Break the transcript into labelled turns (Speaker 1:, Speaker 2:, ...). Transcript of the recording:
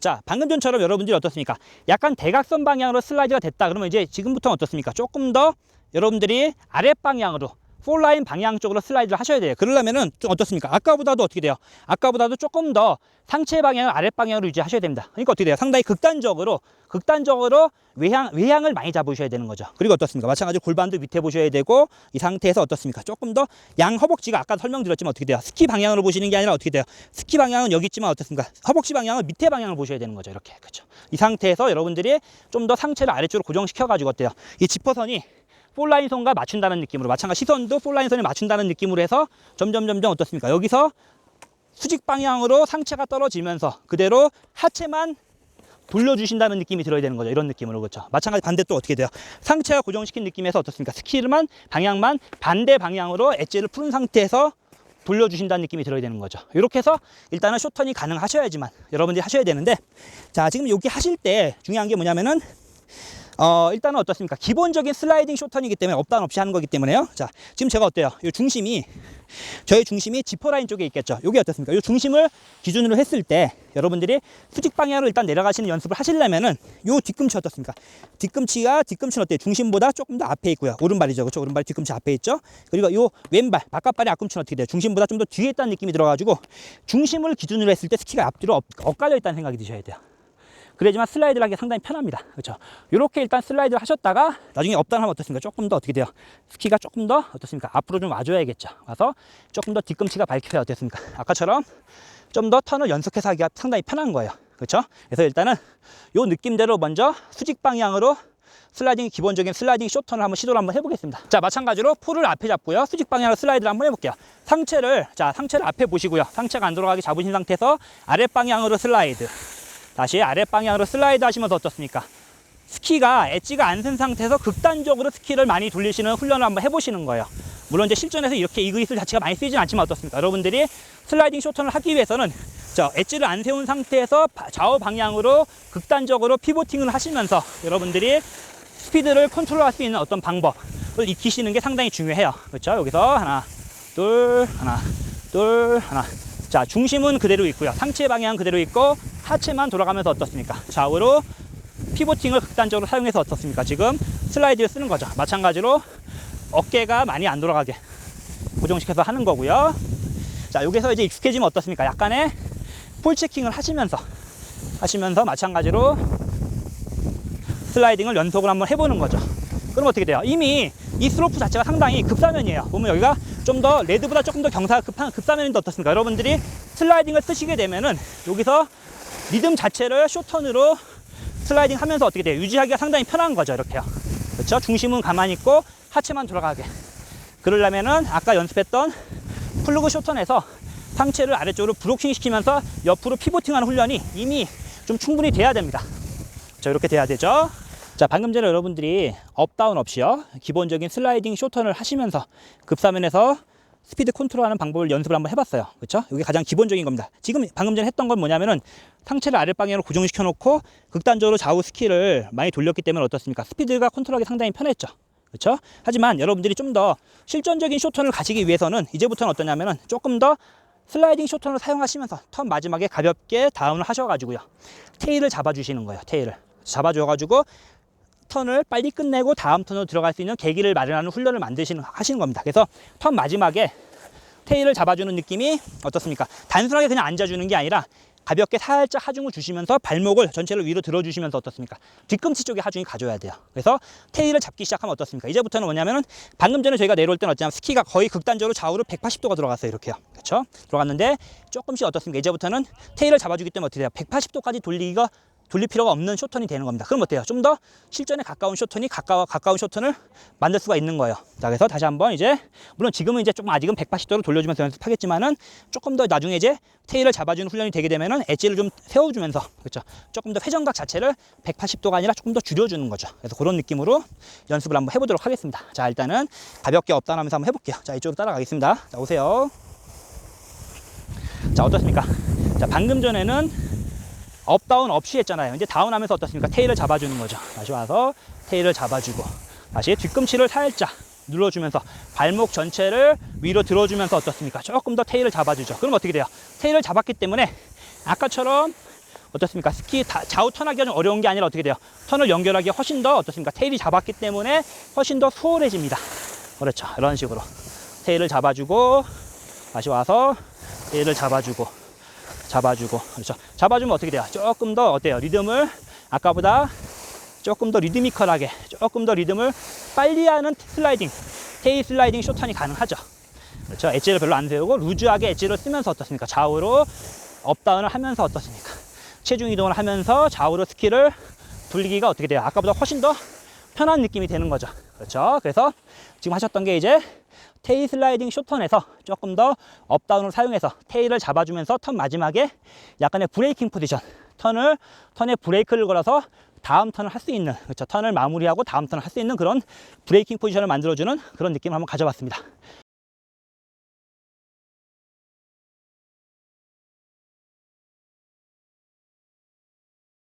Speaker 1: 자, 방금 전처럼 여러분들이 어떻습니까? 약간 대각선 방향으로 슬라이드가 됐다. 그러면 이제 지금부터는 어떻습니까? 조금 더 여러분들이 아랫 방향으로 폴라인 방향 쪽으로 슬라이드를 하셔야 돼요. 그러려면은 좀 어떻습니까? 아까보다도 어떻게 돼요? 아까보다도 조금 더 상체 방향을 아랫 방향으로 유지하셔야 됩니다. 그러니까 어떻게 돼요? 상당히 극단적으로 극단적으로 외향 외향을 많이 잡으셔야 되는 거죠. 그리고 어떻습니까? 마찬가지로 골반도 밑에 보셔야 되고 이 상태에서 어떻습니까? 조금 더 양 허벅지가 아까 설명드렸지만 어떻게 돼요? 스키 방향으로 보시는 게 아니라 어떻게 돼요? 스키 방향은 여기 있지만 어떻습니까? 허벅지 방향은 밑에 방향을 보셔야 되는 거죠. 이렇게 그렇죠. 이 상태에서 여러분들이 좀 더 상체를 아래쪽으로 고정시켜 가지고 어때요? 이 지퍼선이 폴라인 선과 맞춘다는 느낌으로 마찬가지 시선도 폴라인 선에 맞춘다는 느낌으로 해서 점점 점점 어떻습니까? 여기서 수직 방향으로 상체가 떨어지면서 그대로 하체만 돌려주신다는 느낌이 들어야 되는 거죠. 이런 느낌으로 그렇죠. 마찬가지 반대 또 어떻게 돼요? 상체가 고정시킨 느낌에서 어떻습니까? 스키를만 방향만 반대 방향으로 엣지를 푸른 상태에서 돌려주신다는 느낌이 들어야 되는 거죠. 이렇게 해서 일단은 쇼턴이 가능하셔야지만 여러분들이 하셔야 되는데 자 지금 여기 하실 때 중요한 게 뭐냐면은 어, 일단은 어떻습니까? 기본적인 슬라이딩 쇼턴이기 때문에 업다운 없이 하는 거기 때문에요. 자, 지금 제가 어때요? 이 중심이, 저의 중심이 지퍼라인 쪽에 있겠죠. 이게 어떻습니까? 이 중심을 기준으로 했을 때 여러분들이 수직 방향으로 일단 내려가시는 연습을 하시려면은 요 뒤꿈치 어떻습니까? 뒤꿈치가, 뒤꿈치는 어때요? 중심보다 조금 더 앞에 있고요. 오른발이죠. 그렇죠? 오른발 뒤꿈치 앞에 있죠. 그리고 요 왼발, 바깥발의 앞꿈치는 어떻게 돼요? 중심보다 좀 더 뒤에 있다는 느낌이 들어가지고 중심을 기준으로 했을 때 스키가 앞뒤로 엇- 엇갈려 있다는 생각이 드셔야 돼요. 그래야지만 슬라이드를 하기 상당히 편합니다. 그렇죠? 이렇게 일단 슬라이드를 하셨다가 나중에 업다운하면 어떻습니까? 조금 더 어떻게 돼요? 스키가 조금 더 어떻습니까? 앞으로 좀 와줘야겠죠. 와서 조금 더 뒤꿈치가 밝혀야 어떻습니까? 아까처럼 좀 더 턴을 연속해서 하기가 상당히 편한 거예요. 그렇죠? 그래서 일단은 요 느낌대로 먼저 수직 방향으로 슬라이딩 기본적인 슬라이딩 쇼턴을 한번 시도를 한번 해보겠습니다. 자 마찬가지로 폴을 앞에 잡고요. 수직 방향으로 슬라이드를 한번 해볼게요. 상체를 자 상체를 앞에 보시고요. 상체가 안 돌아가게 잡으신 상태에서 아랫 방향으로 슬라이드. 다시 아랫 방향으로 슬라이드 하시면서 어떻습니까? 스키가 엣지가 안 쓴 상태에서 극단적으로 스키를 많이 돌리시는 훈련을 한번 해보시는 거예요. 물론 이제 실전에서 이렇게 이 기술 자체가 많이 쓰이진 않지만 어떻습니까? 여러분들이 슬라이딩 쇼턴을 하기 위해서는 저 엣지를 안 세운 상태에서 바- 좌우 방향으로 극단적으로 피보팅을 하시면서 여러분들이 스피드를 컨트롤할 수 있는 어떤 방법을 익히시는 게 상당히 중요해요. 그렇죠? 여기서 하나, 둘, 하나, 둘, 하나. 자, 중심은 그대로 있고요. 상체 방향 그대로 있고 하체만 돌아가면서 어떻습니까? 좌우로 피보팅을 극단적으로 사용해서 어떻습니까? 지금 슬라이드를 쓰는 거죠. 마찬가지로 어깨가 많이 안 돌아가게 고정시켜서 하는 거고요. 자, 여기서 이제 익숙해지면 어떻습니까? 약간의 폴 체킹을 하시면서 하시면서 마찬가지로 슬라이딩을 연속을 한번 해보는 거죠. 그럼 어떻게 돼요? 이미 이 스로프 자체가 상당히 급사면이에요. 보면 여기가 좀 더 레드보다 조금 더 경사가 급한 급사면인데 어떻습니까? 여러분들이 슬라이딩을 쓰시게 되면은 여기서 리듬 자체를 쇼턴으로 슬라이딩 하면서 어떻게 돼요? 유지하기가 상당히 편한 거죠. 이렇게요. 그렇죠? 중심은 가만히 있고 하체만 돌아가게. 그러려면은 아까 연습했던 플루그 쇼턴에서 상체를 아래쪽으로 브로킹 시키면서 옆으로 피보팅하는 훈련이 이미 좀 충분히 돼야 됩니다. 자, 이렇게 돼야 되죠. 자, 방금 전에 여러분들이 업다운 없이요. 기본적인 슬라이딩 쇼턴을 하시면서 급사면에서 스피드 컨트롤하는 방법을 연습을 한번 해봤어요. 그렇죠? 이게 가장 기본적인 겁니다. 지금 방금 전에 했던 건 뭐냐면은 상체를 아랫방향으로 고정시켜 놓고 극단적으로 좌우 스키를 많이 돌렸기 때문에 어떻습니까? 스피드가 컨트롤하기 상당히 편했죠. 그렇죠? 하지만 여러분들이 좀 더 실전적인 쇼턴을 가지기 위해서는 이제부터는 어떠냐면은 조금 더 슬라이딩 쇼턴을 사용하시면서 턴 마지막에 가볍게 다운을 하셔가지고요. 테일을 잡아주시는 거예요. 테일을 잡아줘가지고 턴을 빨리 끝내고 다음 턴으로 들어갈 수 있는 계기를 마련하는 훈련을 만드시는 하시는 겁니다. 그래서 턴 마지막에 테일을 잡아주는 느낌이 어떻습니까? 단순하게 그냥 앉아주는 게 아니라 가볍게 살짝 하중을 주시면서 발목을 전체를 위로 들어주시면서 어떻습니까? 뒤꿈치 쪽에 하중이 가져야 돼요. 그래서 테일을 잡기 시작하면 어떻습니까? 이제부터는 뭐냐면은 방금 전에 저희가 내려올 때는 어쩌냐면 스키가 거의 극단적으로 좌우로 180도가 들어갔어요. 이렇게요. 그렇죠? 들어갔는데 조금씩 어떻습니까? 이제부터는 테일을 잡아주기 때문에 어떻게 돼요? 180도까지 돌리기가 돌릴 필요가 없는 쇼턴이 되는 겁니다. 그럼 어때요? 좀 더 실전에 가까운 쇼턴이 가까워 가까운 쇼턴을 만들 수가 있는 거예요. 자, 그래서 다시 한번 이제 물론 지금은 이제 조금 아직은 180도로 돌려주면서 연습하겠지만은 조금 더 나중에 이제 테일을 잡아주는 훈련이 되게 되면은 엣지를 좀 세워주면서 그렇죠. 조금 더 회전각 자체를 180도가 아니라 조금 더 줄여주는 거죠. 그래서 그런 느낌으로 연습을 한번 해보도록 하겠습니다. 자, 일단은 가볍게 업다운하면서 한번 해볼게요. 자, 이쪽으로 따라가겠습니다. 자, 오세요. 자, 어떻습니까? 자, 방금 전에는 업다운 없이 했잖아요. 이제 다운하면서 어떻습니까? 테일을 잡아주는 거죠. 다시 와서 테일을 잡아주고 다시 뒤꿈치를 살짝 눌러주면서 발목 전체를 위로 들어주면서 어떻습니까? 조금 더 테일을 잡아주죠. 그럼 어떻게 돼요? 테일을 잡았기 때문에 아까처럼 어떻습니까? 스키 다- 좌우 턴하기가 좀 어려운 게 아니라 어떻게 돼요? 턴을 연결하기 훨씬 더 어떻습니까? 테일이 잡았기 때문에 훨씬 더 수월해집니다. 그렇죠. 이런 식으로 테일을 잡아주고 다시 와서 테일을 잡아주고 잡아주고 그렇죠. 잡아주면 어떻게 돼요? 조금 더 어때요? 리듬을 아까보다 조금 더 리드미컬하게 조금 더 리듬을 빨리 하는 슬라이딩 테일 슬라이딩 쇼턴이 가능하죠. 그렇죠. 엣지를 별로 안 세우고 루즈하게 엣지를 쓰면서 어떻습니까? 좌우로 업다운을 하면서 어떻습니까? 체중 이동을 하면서 좌우로 스키를 돌리기가 어떻게 돼요? 아까보다 훨씬 더 편한 느낌이 되는 거죠. 그렇죠. 그래서 지금 하셨던 게 이제 테일 슬라이딩 쇼턴에서 조금 더 업다운을 사용해서 테일을 잡아주면서 턴 마지막에 약간의 브레이킹 포지션 턴을 턴에 브레이크를 걸어서 다음 턴을 할 수 있는 그렇죠 턴을 마무리하고 다음 턴을 할 수 있는 그런 브레이킹 포지션을 만들어주는 그런 느낌을 한번 가져봤습니다